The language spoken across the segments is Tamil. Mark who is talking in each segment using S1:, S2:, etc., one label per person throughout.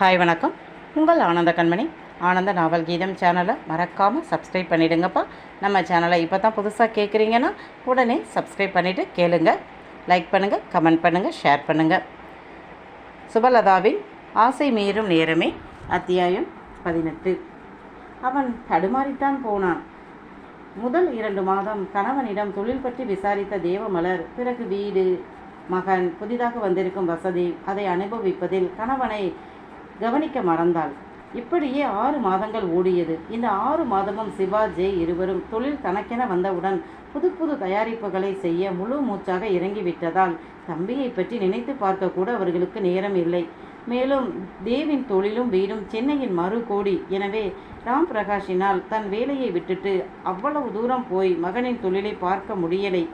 S1: ஹாய் வணக்கம். உங்கள் ஆனந்த கண்மணி. ஆனந்த நாவல் கீதம் சேனலை மறக்காமல் சப்ஸ்கிரைப் பண்ணிடுங்கப்பா. நம்ம சேனலை இப்போ தான் புதுசாக கேட்குறீங்கன்னா உடனே சப்ஸ்கிரைப் பண்ணிவிட்டு கேளுங்க. லைக் பண்ணுங்கள் கமெண்ட் பண்ணுங்கள் ஷேர் பண்ணுங்கள் சுபலதாவின் ஆசை மீறும் நேரமே அத்தியாயம் பதினெட்டு. அவன் தடுமாறித்தான் போனான். முதல் இரண்டு மாதம் கணவனிடம் தொழில் பற்றி விசாரித்த தேவமலர் பிறகு வீடு மகன் புதிதாக வந்திருக்கும் வசதி அதை அனுபவிப்பதில் கணவனை கவனிக்க மறந்தாள். இப்படியே ஆறு மாதங்கள் ஓடியது. இந்த ஆறு மாதமும் சிவா ஜெய் இருவரும் தொழில் தனக்கென வந்தவுடன் புது புது தயாரிப்புகளை செய்ய முழு மூச்சாக இறங்கிவிட்டதால் தம்பியை பற்றி நினைத்து பார்க்க கூட அவர்களுக்கு நேரம் இல்லை. மேலும் தேவின் தொழிலும் வீடும் சென்னையின் மறு கோடி. எனவே ராம் பிரகாஷினால் தன் வேலையை விட்டுட்டு அவ்வளவு தூரம் போய் மகனின் தொழிலை பார்க்க முடியலை.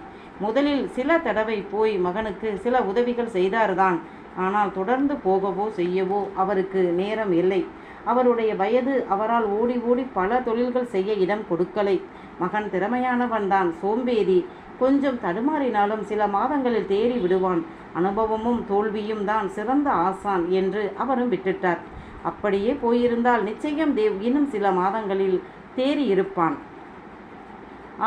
S1: முதலில் சில தடவை போய் மகனுக்கு சில உதவிகள் செய்தார்தான். ஆனால் தொடர்ந்து போகவோ செய்யவோ அவருக்கு நேரம் இல்லை. அவருடைய வயது அவரால் ஓடி ஓடி பல தொழில்கள் செய்ய இடம் கொடுக்கலை. மகன் திறமையானவன்தான் சோம்பேறி. கொஞ்சம் தடுமாறினாலும் சில மாதங்களில் தேறி விடுவான். அனுபவமும் தோல்வியும் தான் சிறந்த ஆசான் என்று அவரும் விட்டுட்டார். அப்படியே போயிருந்தால் நிச்சயம் தேவ் இன்னும் சில மாதங்களில் தேறி இருப்பான்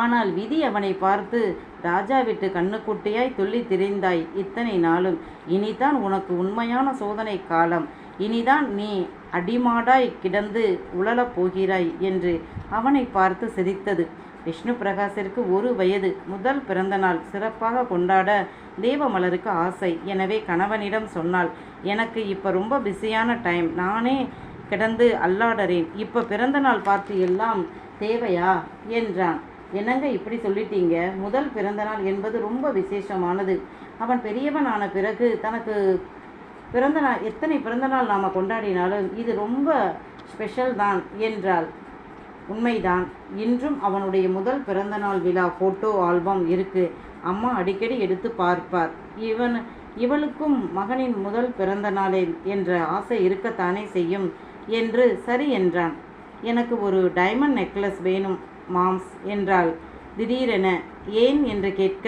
S1: ஆனால் விதி அவனை பார்த்து ராஜா விட்டு கண்ணுக்குட்டியாய் துள்ளி திரிந்தாய் இத்தனை நாளும். இனிதான் உனக்கு உண்மையான சோதனை காலம். இனிதான் நீ அடிமாடாய் கிடந்து உழலப் போகிறாய் என்று அவனை பார்த்து சிரித்தது. விஷ்ணு பிரகாசிற்கு ஒரு வயது. முதல் பிறந்தநாள் சிறப்பாக கொண்டாட தேவமலருக்கு ஆசை. எனவே கணவனிடம் சொன்னாள் எனக்கு இப்போ ரொம்ப பிஸியான டைம். நானே கிடந்து அல்லாடறேன். இப்போ பிறந்தநாள் பார்த்து எல்லாம் தேவையா? என்றான். என்னங்க இப்படி சொல்லிட்டீங்க? முதல் பிறந்தநாள் என்பது ரொம்ப விசேஷமானது. அவன் பெரியவன் ஆன பிறகு தனக்கு பிறந்த நாள் எத்தனை பிறந்தநாள் நாம் கொண்டாடினாலும் இது ரொம்ப ஸ்பெஷல் தான் என்றாள். உண்மைதான். இன்றும் அவனுடைய முதல் பிறந்தநாள் விழா ஃபோட்டோ ஆல்பம் இருக்கு. அம்மா அடிக்கடி எடுத்து பார்ப்பார். இவன் இவளுக்கும் மகனின் முதல் பிறந்த நாளே என்ற ஆசை இருக்கத்தானே செய்யும் என்று சரி என்றான். எனக்கு ஒரு டைமண்ட் நெக்லஸ் வேணும். மாம்ஸ் என்றாள். திடீரென ஏன்? என்று கேட்க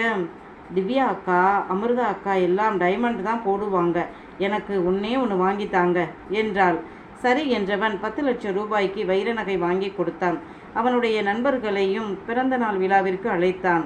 S1: திவ்யா அக்கா அமிர்தா அக்கா எல்லாம் டைமண்ட் தான் போடுவாங்க. எனக்கு உன்னே ஒன்று வாங்கித்தாங்க என்றாள். சரி என்றவன் பத்து லட்சம் ரூபாய்க்கு வைர நகை வாங்கி கொடுத்தான். அவனுடைய நண்பர்களையும் பிறந்தநாள் விழாவிற்கு அழைத்தான்.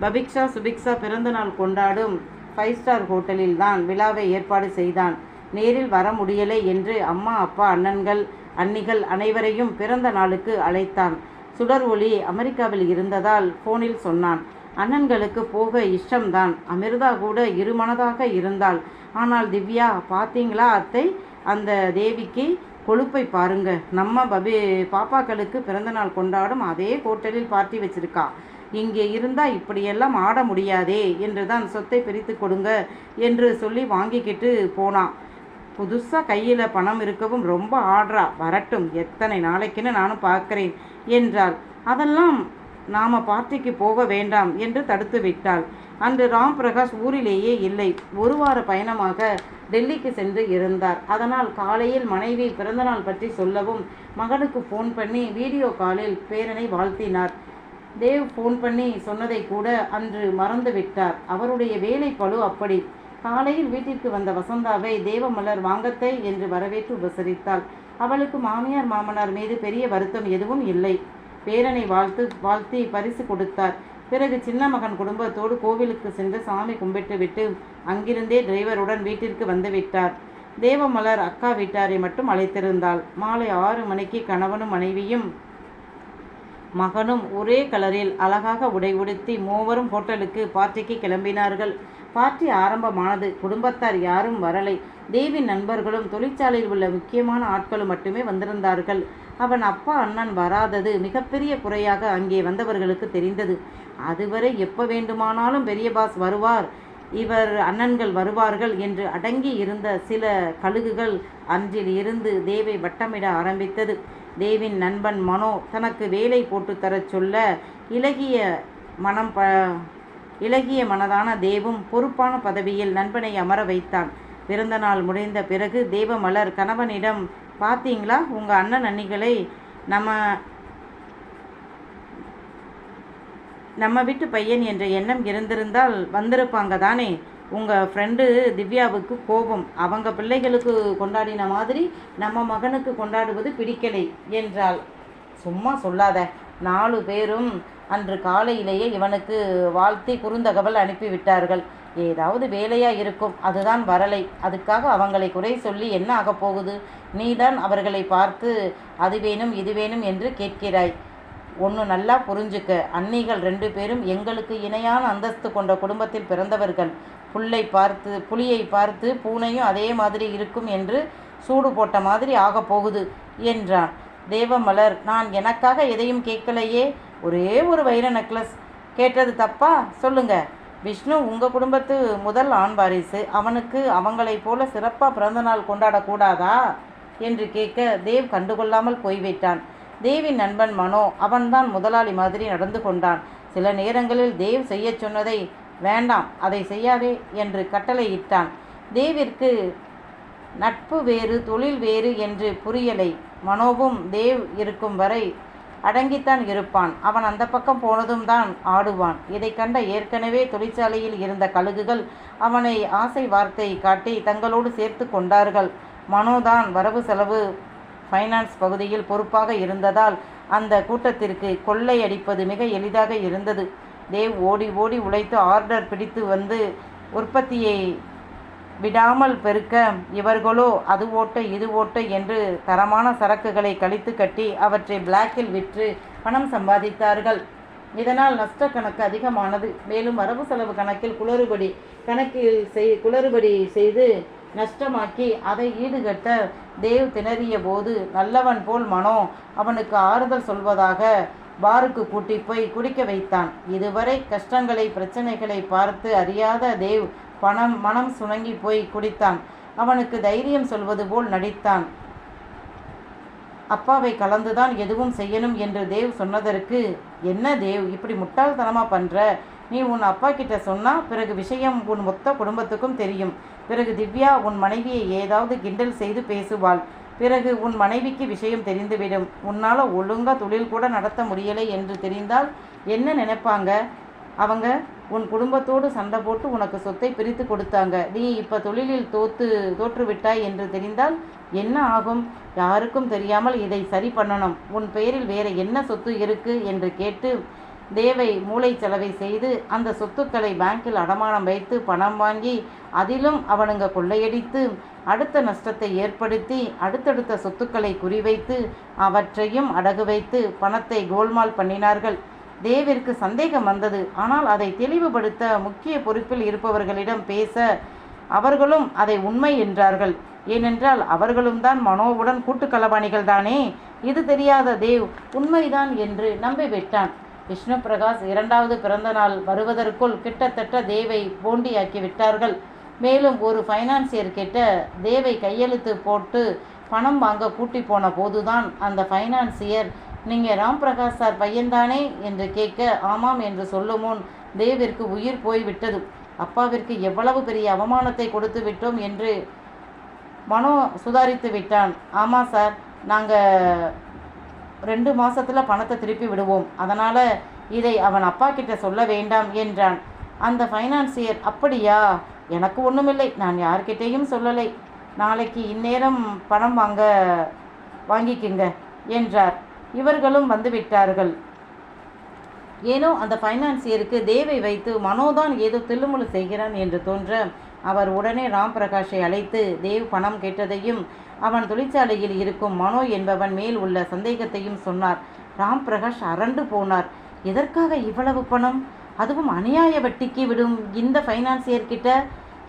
S1: பபிக்ஷா சுபிக்ஷா பிறந்தநாள் கொண்டாடும் ஃபைவ் ஸ்டார் ஹோட்டலில் தான் விழாவை ஏற்பாடு செய்தான். நேரில் வர முடியலை என்று அம்மா அப்பா அண்ணன்கள் அன்னிகள் அனைவரையும் பிறந்த நாளுக்கு அழைத்தான். சுடர் ஒளி அமெரிக்காவில் இருந்ததால் ஃபோனில் சொன்னான். அண்ணன்களுக்கு போக இஷ்டம்தான். அமிர்தா கூட இருமனதாக இருந்தாள். ஆனால் திவ்யா பார்த்தீங்களா அத்தை? அந்த தேவிக்கு கொழுப்பை பாருங்க. நம்ம பபி பாப்பாக்களுக்கு பிறந்தநாள் கொண்டாடும் அதே ஹோட்டலில் பார்ட்டி வச்சிருக்கா. இங்கே இருந்தால் இப்படியெல்லாம் ஆட முடியாதே. என்று தான் சொத்தை பிரித்து கொடுங்க என்று சொல்லி வாங்கிக்கிட்டு போனான் புதுசாக கையில் பணம் இருக்கவும் ரொம்ப ஆடுறா. வரட்டும் எத்தனை நாளைக்குன்னு நானும் பார்க்குறேன் என்றாள். அதெல்லாம் நாம பார்ட்டிக்கு போக வேண்டாம் என்று தடுத்து விட்டாள். அன்று ராம் பிரகாஷ் ஊரிலேயே இல்லை. ஒரு வார பயணமாக டெல்லிக்கு சென்று இருந்தார். அதனால் காலையில் மனைவி பிறந்தநாள் பற்றி சொல்லவும் மகனுக்கு ஃபோன் பண்ணி வீடியோ காலில் பேரனை வாழ்த்தினார். தேவ் ஃபோன் பண்ணி சொன்னதை கூட அன்று மறந்து விட்டார் அவருடைய வேலை பளு அப்படி. காலையில் வீட்டிற்கு வந்த வசந்தாவை தேவமலர் வாங்கத்தை என்று வரவேற்று உபசரித்தாள். அவளுக்கு மாமியார் மாமனார் மீது பெரிய வருத்தம் எதுவும் இல்லை. பேரனை வாழ்த்து வாழ்த்தி பரிசு கொடுத்தார். பிறகு சின்ன மகன் குடும்பத்தோடு கோவிலுக்கு சென்று சாமி கும்பிட்டு விட்டு அங்கிருந்தே டிரைவருடன் வீட்டிற்கு வந்துவிட்டார் தேவமலர் அக்கா வீட்டாரை மட்டும் அழைத்திருந்தாள். மாலை ஆறு மணிக்கு கணவனும் மனைவியும் மகனும் ஒரே கலரில் அழகாக உடை உடுத்தி மூவரும் ஹோட்டலுக்கு பார்ட்டிக்கு கிளம்பினார்கள். பார்ட்டி ஆரம்பமானது. குடும்பத்தார் யாரும் வரலை. தேவின் நண்பர்களும் தொழிற்சாலையில் உள்ள முக்கியமான ஆட்களும் மட்டுமே வந்திருந்தார்கள். அவன் அப்பா அண்ணன் வராதது மிகப்பெரிய குறையாக அங்கே வந்தவர்களுக்கு தெரிந்தது. அதுவரை எப்போ வேண்டுமானாலும் பெரிய பாஸ் வருவார். இவர் அண்ணன்கள் வருவார்கள் என்று அடங்கி இருந்த சில கழுகுகள் அன்றில் இருந்து தேவை வட்டமிட ஆரம்பித்தது. தேவின் நண்பன் மனோ தனக்கு வேலை போட்டு தரச் சொல்ல இலகிய மனம் ப இலகிய மனதான தேவும் பொறுப்பான பதவியில் நண்பனை அமர வைத்தான். பிறந்த நாள் முடிந்த பிறகு தேவமலர் கணவனிடம் பார்த்தீங்களா உங்கள் அண்ணன் அண்ணிகளை நம்ம நம்ம வீட்டு பையன் என்ற எண்ணம் இருந்திருந்தால் வந்திருப்பாங்க தானே? உங்கள் ஃப்ரெண்டு திவ்யாவுக்கு கோபம். அவங்க பிள்ளைகளுக்கு கொண்டாடின மாதிரி நம்ம மகனுக்கு கொண்டாடுவது பிடிக்கலை என்றால் சும்மா சொல்லாத. நாலு பேரும் அன்று காலையிலேயே இவனுக்கு வாழ்த்தி குறுந்தகவல் அனுப்பிவிட்டார்கள். ஏதாவது வேலையா இருக்கும் அதுதான் வரலை. அதுக்காக அவங்களை குறை சொல்லி என்ன ஆகப் போகுது? நீதான் அவர்களை பார்த்து அது வேணும் இது வேணும் என்று கேட்கிறாய். ஒன்று நல்லா புரிஞ்சுக்க. அன்னிகள் ரெண்டு பேரும் எங்களுக்கு இணையான அந்தஸ்து கொண்ட குடும்பத்தில் பிறந்தவர்கள். புல்லை பார்த்து புலியை பார்த்து பூனையும் அதே மாதிரி இருக்கும் என்று சூடு போட்ட மாதிரி ஆகப் போகுது என்றான். தேவமலர் நான் எனக்காக எதையும் கேட்கலையே? ஒரே ஒரு வைர நெக்லஸ். கேட்டது தப்பா? சொல்லுங்க. விஷ்ணு உங்கள் குடும்பத்து முதல் ஆண் வாரிசு. அவனுக்கு அவங்களைப் போல சிறப்பாக பிறந்தநாள் கொண்டாடக்கூடாதா என்று கேட்க தேவ் கண்டுகொள்ளாமல் போய்விட்டான். தேவின் நண்பன் மனோ அவன்தான் முதலாளி மாதிரி நடந்து கொண்டான். சில நேரங்களில் தேவ் செய்யச் சொன்னதை வேண்டாம் அதை செய்யாதே என்று கட்டளையிட்டான். தேவிற்கு நட்பு வேறு தொழில் வேறு என்று புரியலை. மனோவும் தேவ் இருக்கும் வரை அடங்கித்தான் இருப்பான். அவன் அந்த பக்கம் போனதும் தான் ஆடுவான். இதை கண்ட ஏற்கனவே தொழிற்சாலையில் இருந்த கழுகுகள் அவனை ஆசை வார்த்தை காட்டி தங்களோடு சேர்த்து கொண்டார்கள். மனோதான் வரவு செலவு ஃபைனான்ஸ் பகுதியில் பொறுப்பாக இருந்ததால் அந்த கூட்டத்திற்கு கொள்ளையடிப்பது மிக எளிதாக இருந்தது. தேவ் ஓடி ஓடி உழைத்து ஆர்டர் பிடித்து வந்து உற்பத்தியை விடாமல் பெருக்க இவர்களோ அது ஓட்ட இது ஓட்ட என்று தரமான சரக்குகளை கழித்து கட்டி அவற்றை பிளாக்கில் விற்று பணம் சம்பாதித்தார்கள். இதனால் நஷ்ட கணக்கு அதிகமானது. மேலும் வரவு செலவு கணக்கில் குளறுபடி கணக்கில் செய் குளறுபடி செய்து நஷ்டமாக்கி அதை ஈடுகட்ட தேவ் திணறிய போது நல்லவன் போல் மனோ அவனுக்கு ஆறுதல் சொல்வதாக பாருக்கு கூட்டி போய் குடிக்க வைத்தான். இதுவரை கஷ்டங்களை பிரச்சனைகளை பார்த்து அறியாத தேவ் பணம் மனம் சுணங்கி போய் குடித்தான். அவனுக்கு தைரியம் சொல்வது போல் நடித்தான். அப்பாவை கலந்துதான் எதுவும் செய்யணும் என்று தேவ் சொன்னதற்கு என்ன தேவ் இப்படி முட்டாள்தனமாக பண்ற? நீ உன் அப்பா கிட்ட சொன்னால் பிறகு விஷயம் உன் மொத்த குடும்பத்துக்கும் தெரியும். பிறகு திவ்யா உன் மனைவியை ஏதாவது கிண்டல் செய்து பேசுவாள். பிறகு உன் மனைவிக்கு விஷயம் தெரிந்துவிடும். உன்னால் ஒழுங்காக தொழில் கூட நடத்த முடியலை என்று தெரிந்தால் என்ன நினைப்பாங்க? அவங்க உன் குடும்பத்தோடு சண்டை போட்டு உனக்கு சொத்தை பிரித்து கொடுத்தாங்க. நீ இப்போ தொழிலில் தோத்து தோற்றுவிட்டாய் என்று தெரிந்தால் என்ன ஆகும்? யாருக்கும் தெரியாமல் இதை சரி பண்ணணும். உன் பெயரில் வேற என்ன சொத்து இருக்கு? என்று கேட்டு தேவை மூளை செலவை செய்து அந்த சொத்துக்களை பேங்கில் அடமானம் வைத்து பணம் வாங்கி அதிலும் அவனுங்க கொள்ளையடித்து அடுத்த நஷ்டத்தை ஏற்படுத்தி அடுத்தடுத்த சொத்துக்களை குறிவைத்து அவற்றையும் அடகு வைத்து பணத்தை கோல்மால் பண்ணினார்கள். தேவிற்கு சந்தேகம் வந்தது. ஆனால் அதை தெளிவுபடுத்த முக்கிய பொறுப்பில் இருப்பவர்களிடம் பேச அவர்களும் அதை உண்மை என்றார்கள். ஏனென்றால் அவர்களும் தான் மனோவுடன் கூட்டுக்கலபாணிகள் தானே? இது தெரியாத தேவ் உண்மைதான் என்று நம்பிவிட்டான். விஷ்ணு பிரகாஷ் இரண்டாவது பிறந்த நாள் வருவதற்குள் கிட்டத்தட்ட தேவை போண்டியாக்கி விட்டார்கள். மேலும் ஒரு ஃபைனான்சியர் கிட்ட தேவை கையெழுத்து போட்டு பணம் வாங்க கூட்டி போன போதுதான் அந்த ஃபைனான்சியர் நீங்கள் ராம் பிரகாஷ் சார் பையன்தானே என்று கேட்க ஆமாம் என்று சொல்லும் முன் தேவிற்கு உயிர் போய்விட்டது அப்பாவிற்கு எவ்வளவு பெரிய அவமானத்தை கொடுத்து விட்டோம் என்று மனோ சுதாரித்து விட்டான். ஆமாம் சார் நாங்கள் ரெண்டு மாதத்தில் பணத்தை திருப்பி விடுவோம். அதனால் இதை அவன் அப்பா கிட்ட சொல்ல வேண்டாம் என்றான். அந்த ஃபைனான்சியர் அப்படியா? எனக்கு ஒன்றுமில்லை நான் யார்கிட்டேயும் சொல்லலை. நாளைக்கு இந்நேரம் பணம் வாங்க வாங்கிக்கிங்க என்றார். இவர்களும் வந்துவிட்டார்கள். ஏனோ அந்த ஃபைனான்சியருக்கு தேவை வைத்து மனோதான் ஏதோ தில்லுமுழு செய்கிறான் என்று தோன்ற அவர் உடனே ராம் பிரகாஷை அழைத்து தேவ் பணம் கேட்டதையும் அவன் தொழிற்சாலையில் இருக்கும் மனோ என்பவன் மேல் உள்ள சந்தேகத்தையும் சொன்னார். ராம் பிரகாஷ் அரண்டு போனார். எதற்காக இவ்வளவு பணம்? அதுவும் அநியாய வட்டிக்கு விடும். இந்த ஃபைனான்சியர்கிட்ட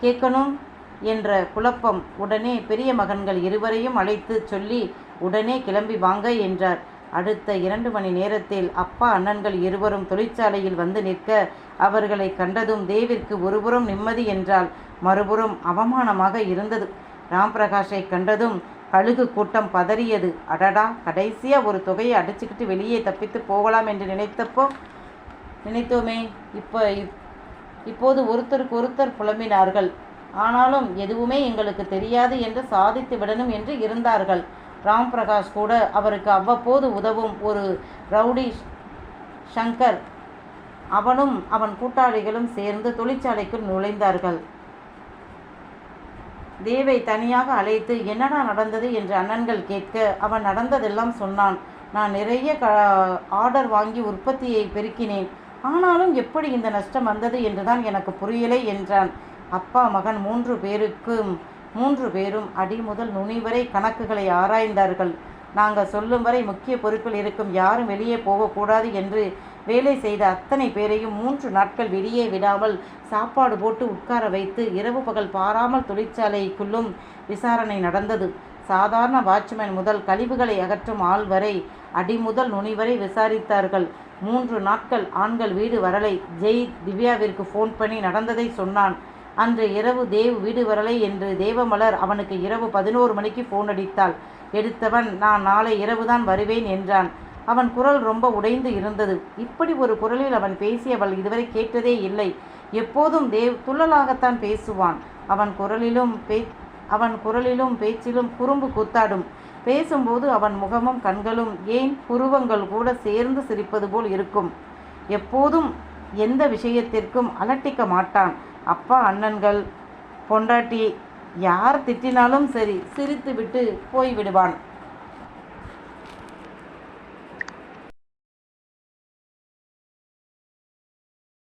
S1: கேட்கணும் என்ற குழப்பம் உடனே பெரிய மகன்கள் இருவரையும் அழைத்து சொல்லி உடனே கிளம்பி வாங்க என்றார். அடுத்த இரண்டு மணி நேரத்தில் அப்பா அண்ணன்கள் இருவரும் தொழிற்சாலையில் வந்து நிற்க அவர்களை கண்டதும் தேவிற்கு ஒருபுறம் நிம்மதி என்றால் மறுபுறம் அவமானமாக இருந்தது. ராம்பிரகாஷை கண்டதும் கழுகு கூட்டம் பதறியது. அடடா கடைசியாக ஒரு தொகையை அடிச்சுக்கிட்டு வெளியே தப்பித்து போகலாம் என்று நினைத்தப்போ நினைத்தோமே இப்போ இப்- இப்போது ஒருத்தருக்கு ஒருத்தர் புலம்பினார்கள். ஆனாலும் எதுவுமே எங்களுக்கு தெரியாது என்று சாதித்து விடணும் என்று இருந்தார்கள். ராம் பிரகாஷ் கூட அவருக்கு அவ்வப்போது உதவும் ஒரு ரவுடி சங்கர். அவனும் அவன் கூட்டாளிகளும் சேர்ந்து தொழிற்சாலைக்குள் நுழைந்தார்கள். தேவை தனியாக அழைத்து என்னடா நடந்தது? என்று அண்ணன்கள் கேட்க அவன் நடந்ததெல்லாம் சொன்னான். நான் நிறைய க ஆர்டர் வாங்கி உற்பத்தியை பெருக்கினேன். ஆனாலும் எப்படி இந்த நஷ்டம் வந்தது என்றுதான் எனக்கு புரியலை என்றான். அப்பா மகன் மூன்று பேருக்கும் மூன்று பேரும் அடி முதல் நுனி வரை கணக்குகளை ஆராய்ந்தார்கள். நாங்கள் சொல்லும் வரை முக்கிய பொறுப்பில் இருக்கும் யாரும் வெளியே போகக்கூடாது என்று வேலை செய்த அத்தனை பேரையும் மூன்று நாட்கள் வெளியே விடாமல் சாப்பாடு போட்டு உட்கார வைத்து இரவு பகல் பாராமல் தொழிற்சாலைக்குள்ளும் விசாரணை நடந்தது. சாதாரண வாட்ச்மேன் முதல் கழிவுகளை அகற்றும் ஆள் வரை அடி முதல் நுனி வரை விசாரித்தார்கள். மூன்று நாட்கள் ஆண்கள் வீடு வரலை. ஜெய் திவ்யாவிற்கு ஃபோன் பண்ணி நடந்ததை சொன்னான். அன்று இரவு தேவ் வீடு வரலை என்று தேவமலர் அவனுக்கு இரவு பதினோரு மணிக்கு ஃபோன் அடித்தாள். எடுத்தவன் நான் நாளை இரவுதான் வருவேன் என்றான். அவன் குரல் ரொம்ப உடைந்து இருந்தது. இப்படி ஒரு குரலில் அவன் பேசி அவள் இதுவரை கேட்டதே இல்லை. எப்போதும் தேவ் துள்ளலாகத்தான் பேசுவான். அவன் குரலிலும் பே அவன் குரலிலும் பேச்சிலும் குறும்பு கூத்தாடும். பேசும்போது அவன் முகமும் கண்களும் ஏன் புருவங்கள் கூட சேர்ந்து சிரிப்பது போல் இருக்கும். எப்போதும் எந்த விஷயத்திற்கும் அலட்டிக்க மாட்டான். அப்பா அண்ணன்கள் பொண்டாட்டி யார் திட்டினாலும் சரி சிரித்து விட்டு போய்விடுவான்.